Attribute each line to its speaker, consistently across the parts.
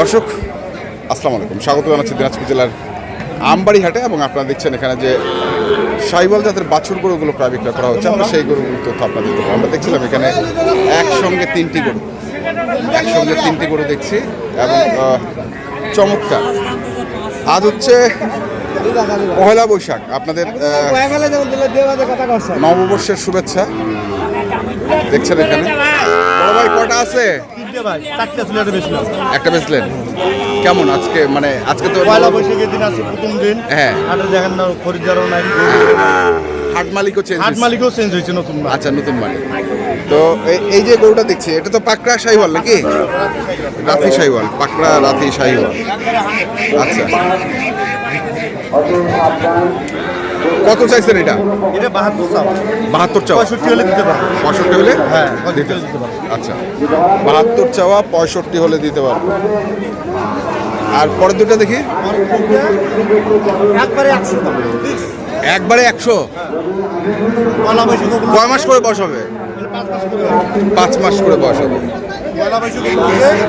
Speaker 1: দর্শক, আসসালামু আলাইকুম। স্বাগত জানাচ্ছি দিনাজপুর জেলার আমবাড়ি হাটে এবং আপনারা দেখছেন এখানে যে সাইবল জাতের বাছুর গরুগুলো প্রায় বিক্রয় করা হচ্ছে। আমরা সেই গরুগুলোর তথ্য আপনাদের দেবো। আমরা দেখছিলাম এখানে একসঙ্গে তিনটি গরু। একসঙ্গে তিনটি গরু দেখছি এবং চমৎকার। আজ হচ্ছে পহেলা বৈশাখ। আপনাদের নববর্ষের শুভেচ্ছা। দেখছেন এখানে। বড় ভাই, কটা আছে? একটা বেচলেন কেমন আজকে? মানে আজকে তো
Speaker 2: পয়লা বৈশাখের দিন আছে প্রথম দিন।
Speaker 1: হ্যাঁ।
Speaker 2: হাটে দেখেন না খরিদ্দারও নাই।
Speaker 1: হাট মালিকও চেঞ্জ
Speaker 2: হাট মালিকও চেঞ্জ হয়েছে নতুন
Speaker 1: আচ্ছা নতুন মালিক তো এই- যে গরুটা দেখছি এটা তো পাকড়া শাহিওয়াল নাকি? রাথি শাহিওয়াল পাকড়া রাথি শাহিওয়াল আচ্ছা। কত চাইছেন এটা?
Speaker 2: এটা বাহাত্তর চাও
Speaker 1: বাহাত্তর চাওয়া।
Speaker 2: পঁয়ষট্টি হলে দিতে পারব।
Speaker 1: পঁয়ষট্টি হলে
Speaker 2: হ্যাঁ
Speaker 1: দিতে আচ্ছা। বাহাত্তর চাওয়া পঁয়ষট্টি হলে দিতে পারব। আর পরের দুটো দেখি।
Speaker 2: একবারে একশো।
Speaker 1: একবারে একশো? কয় মাস করে বয়স হবে? পাঁচ মাস করে বয়স হবে।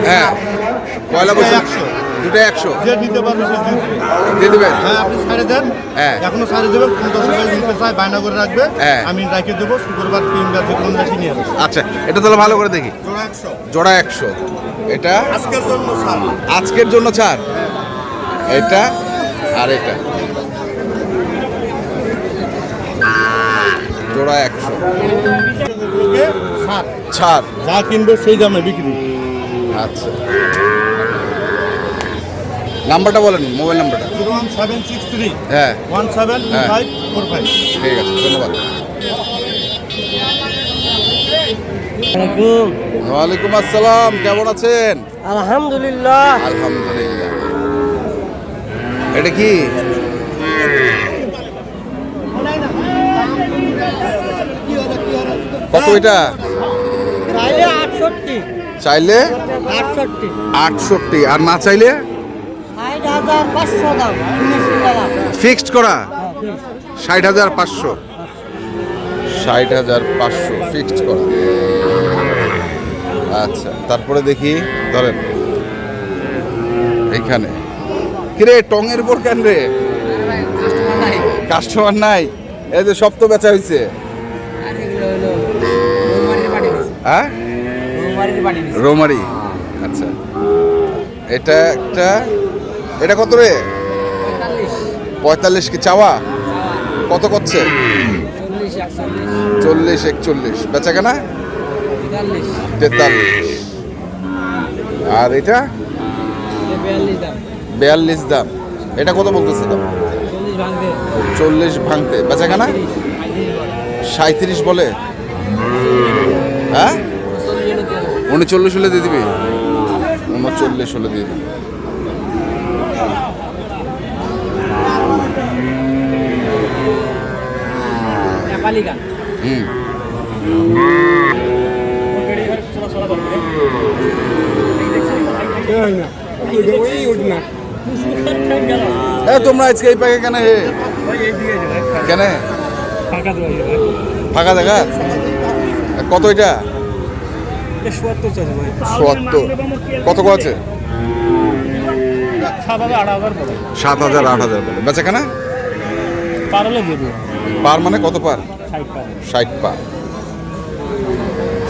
Speaker 1: হ্যাঁ। পয়লা বৈশাখ
Speaker 2: একশো।
Speaker 1: দুটো একশো।
Speaker 2: যে নিতে পারবে সে দিতে
Speaker 1: দিয়ে দেবেন?
Speaker 2: হ্যাঁ আপনি দেন।
Speaker 1: হ্যাঁ।
Speaker 2: এখনও দেবেন কোন দশ নিতে চাই বায়না করে রাখবে।
Speaker 1: হ্যাঁ।
Speaker 2: আমি রেখে দেবো শুক্রবার তিন বার যে কোন রাখি নিয়ে আসব?
Speaker 1: আচ্ছা এটা তাহলে ভালো করে দেখি।
Speaker 2: জোড়া একশো।
Speaker 1: জোড়া একশো। এটা?
Speaker 2: আজকের জন্য ছাড়।
Speaker 1: আজকের জন্য ছাড়? এটা আর এটা? জোড়া একশো।
Speaker 2: ছাড়। যা কিনবে সেই দামে বিক্রি।
Speaker 1: আচ্ছা। নাম্বারটা বলেন মোবাইল নাম্বারটা।
Speaker 2: One seven six three.
Speaker 1: হ্যাঁ।
Speaker 2: ওয়ান সেভেন
Speaker 1: হ্যাঁ।
Speaker 2: Four five.
Speaker 1: ঠিক আছে ধন্যবাদ। ওয়ালাইকুম আসসালাম কেমন আছেন?
Speaker 3: আলহামদুলিল্লাহ।
Speaker 1: আলহামদুলিল্লাহ। এটা কি? কত এটা?
Speaker 3: চাইলে আটষট্টি।
Speaker 1: চাইলে
Speaker 3: আটষট্টি।
Speaker 1: আটষট্টি। আর না চাইলে
Speaker 3: ষাট হাজার পাঁচশো দাম উনিশশো টাকা
Speaker 1: ফিক্সড করা? ষাট হাজার পাঁচশো। ষাট হাজার পাঁচশো ফিক্সড করা। আচ্ছা তারপরে দেখি ধরেন এইখানে কিরে টঙের উপর কেন রে? কাস্টমার নাই। এই যে সব তো বেচা হয়েছে হ্যাঁ? রোমারি। আচ্ছা। এটা একটা এটা কত রে? পঁয়তাল্লিশ। কি চাওয়া? কত করছে? চল্লিশ একচল্লিশ। বেচা কেনা? তেতাল্লিশ। আর এটা? বিয়াল্লিশ দাম। এটা কত বলতেছে দাম? চল্লিশ ভাঙতে। বেচা কেনা? সাঁত্রিশ বলে। হ্যাঁ? উনচল্লিশ হলে দিয়ে দিবি? উনচল্লিশ হলে দিয়ে দিবি। হুম। এ তোমরা আজকে এই প্যাকে কেন হে কেন? ফাঁকা জায়গা? কত এটা? চুয়াত্তর কত কো আছে? সাত হাজার আট হাজার বেচা কেনা? পার মানে কত পার?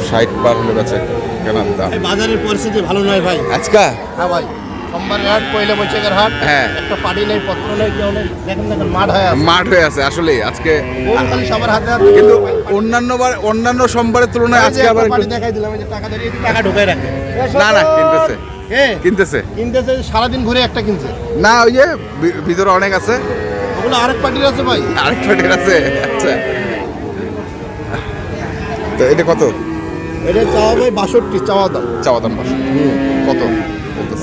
Speaker 1: ষাট পার হলে বেচা কেনার দাম।
Speaker 2: বাজারের পরিস্থিতি ভালো নয় ভাই।
Speaker 1: আজকা?
Speaker 2: হ্যাঁ ভাই সোমবারের হাট পয়লা বৈশাখের হাট
Speaker 1: হ্যাঁ।
Speaker 2: একটা পাড়ি নেই পত্র নেই কেউ নেই দেখেন দেখেন মাঠ হয়ে আছে।
Speaker 1: মাঠ হয়ে আছে আসলে আজকে
Speaker 2: সবার হাতে হাতে।
Speaker 1: কিন্তু অন্যান্য বার অন্যান্য সোমবারের তুলনায় আজকে আবার
Speaker 2: পাড়ি দেখাই দিলাম যে টাকা দিয়ে টাকা ঢুকাই রাখে।
Speaker 1: না না কিনতেছে। কিনতেছে।
Speaker 2: কিনতেছে সারাদিন ঘুরে একটা কিনছে।
Speaker 1: না ওই যে ভিতরে অনেক আছে।
Speaker 2: ওগুলো আরেক পার্টির আছে ভাই।
Speaker 1: আরেকটা ঠিক আছে আচ্ছা। তো এটা কত?
Speaker 2: এটা চাওয়া ভাই বাষট্টি চাওয়া দাম।
Speaker 1: চাওয়া দাম বসে কত?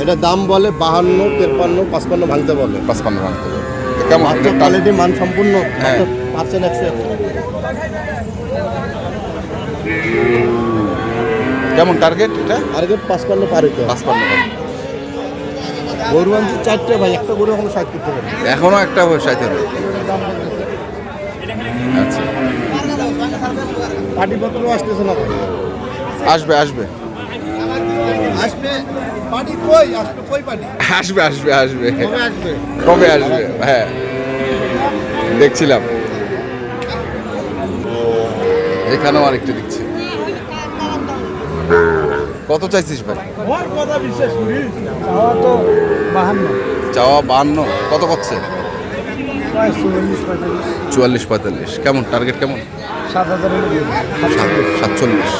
Speaker 2: এটা দাম বলে বাহান্ন তেপ্পান্ন পাঁচপান্ন ভাঙতে বলে।
Speaker 1: পাঁচপান্ন ভাঙতে তো কেমন?
Speaker 2: কোয়ালিটি মান সম্পূর্ণ
Speaker 1: হ্যাঁ।
Speaker 2: পার্সেন্ট একশো এক।
Speaker 1: কেমন টার্গেট এটা?
Speaker 2: আর কি পাঁচপান্ন পার হইতে
Speaker 1: পাঁচপান্ন
Speaker 2: গরু আনছি চারটে ভাই একটা গরু এখনও ষাট করতে পারে
Speaker 1: এখনও একটা সাইতে হবে আচ্ছা
Speaker 2: পার্টি পত্র আসতেছে না
Speaker 1: আসবে আসবে।
Speaker 2: আসবে পার্টি কই? আসবে কই পার্টি
Speaker 1: আসবে আসবে আসবে।
Speaker 2: কবে আসবে?
Speaker 1: হ্যাঁ। দেখছিলাম। এখানেও আরেকটা দেখছি। কত চাইছিস ভাই?
Speaker 2: চাওয়া বাহান্ন।
Speaker 1: কত করছে? চুয়াল্লিশ পঁয়তাল্লিশ। কেমন? টার্গেট কেমন?
Speaker 2: সাত
Speaker 1: সাত- সাতচল্লিশ।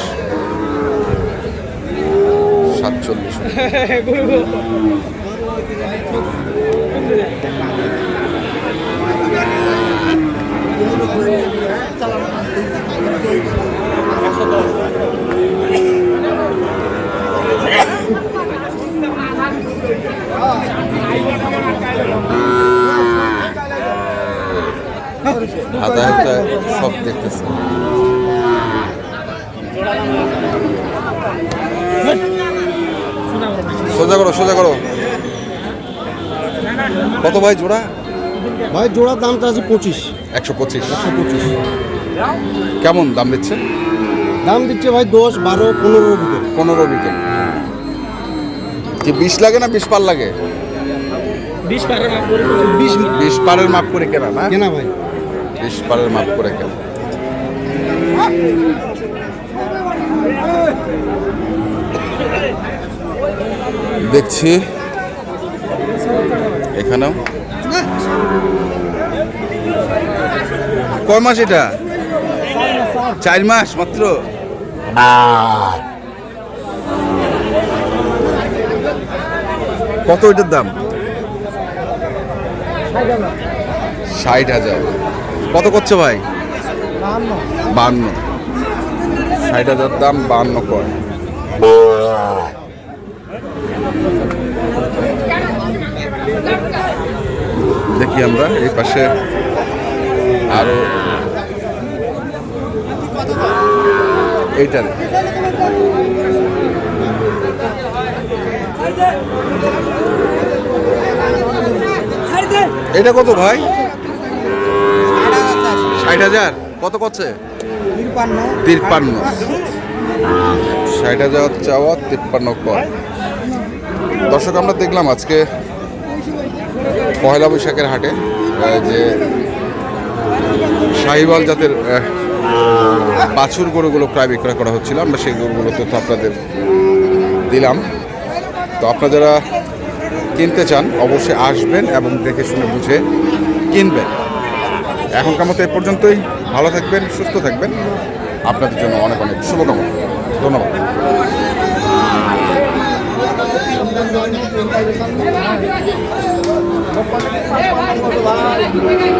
Speaker 1: সাতচল্লিশ। হাতা হাতা সব দেখতেছে। সোজা করো সোজা করো। কত ভাই জোড়া?
Speaker 2: ভাই জোড়ার দামটা আছে পঁচিশ।
Speaker 1: একশো পঁচিশ।
Speaker 2: একশো পঁচিশ
Speaker 1: কেমন দাম দিচ্ছে?
Speaker 2: দাম দিচ্ছে ভাই দশ বারো পনেরো ভিতরে।
Speaker 1: পনেরো বিকেল কি বিশ লাগে না বিশ পার লাগে?
Speaker 2: বিশ
Speaker 1: বিশ পারের মাপ। করে কেনা না?
Speaker 2: কেনা ভাই।
Speaker 1: বিশ পারের মাপ করে কেনা। দেখছি। এখানেও। কয় মাস এটা? চার মাস মাত্র? কত এটার দাম? ষাট হাজার। কত করছে ভাই? বান্ন। ষাট হাজার দাম বান্ন কর দেখি আমরা, এই পাশে আরও এইটা এটা কত ভাই? ষাট হাজার। কত করছে তিপ্পান্ন ষাট হাজার চাওয়া তিপ্পান্ন কর। দর্শক, আমরা দেখলাম আজকে পয়লা বৈশাখের হাটে যে শাহিওয়াল জাতের বাছুর গরুগুলো প্রায় বিক্রয় করা হচ্ছিল, আমরা সেই গরুগুলো তথ্য আপনাদের দিলাম। তো আপনারা কিনতে চান, অবশ্যই আসবেন এবং দেখে শুনে বুঝে কিনবেন। এখনকার মতো এ পর্যন্তই। ভালো থাকবেন, সুস্থ থাকবেন। আপনাদের জন্য অনেক অনেক শুভকামনা। ধন্যবাদ।
Speaker 4: Hey!